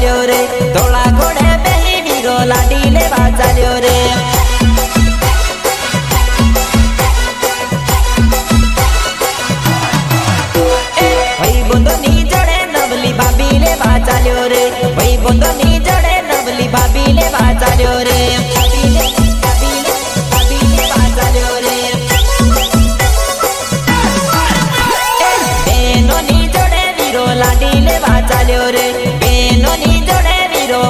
ચાલ્યો રે ધોળા ઘોડે બેહી વીરો લાડી લેવા ચાલ્યો રે ભાઈ બંધો ની જડે નવલી ભાભી લેવા ચાલ્યો રે ભાઈ બંધો ની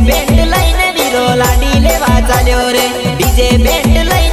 ડીજે બેન્ડ લઈને વીરો લાડી લેવા ચાલ્યો રે. ડીજે બેન્ડ લઈને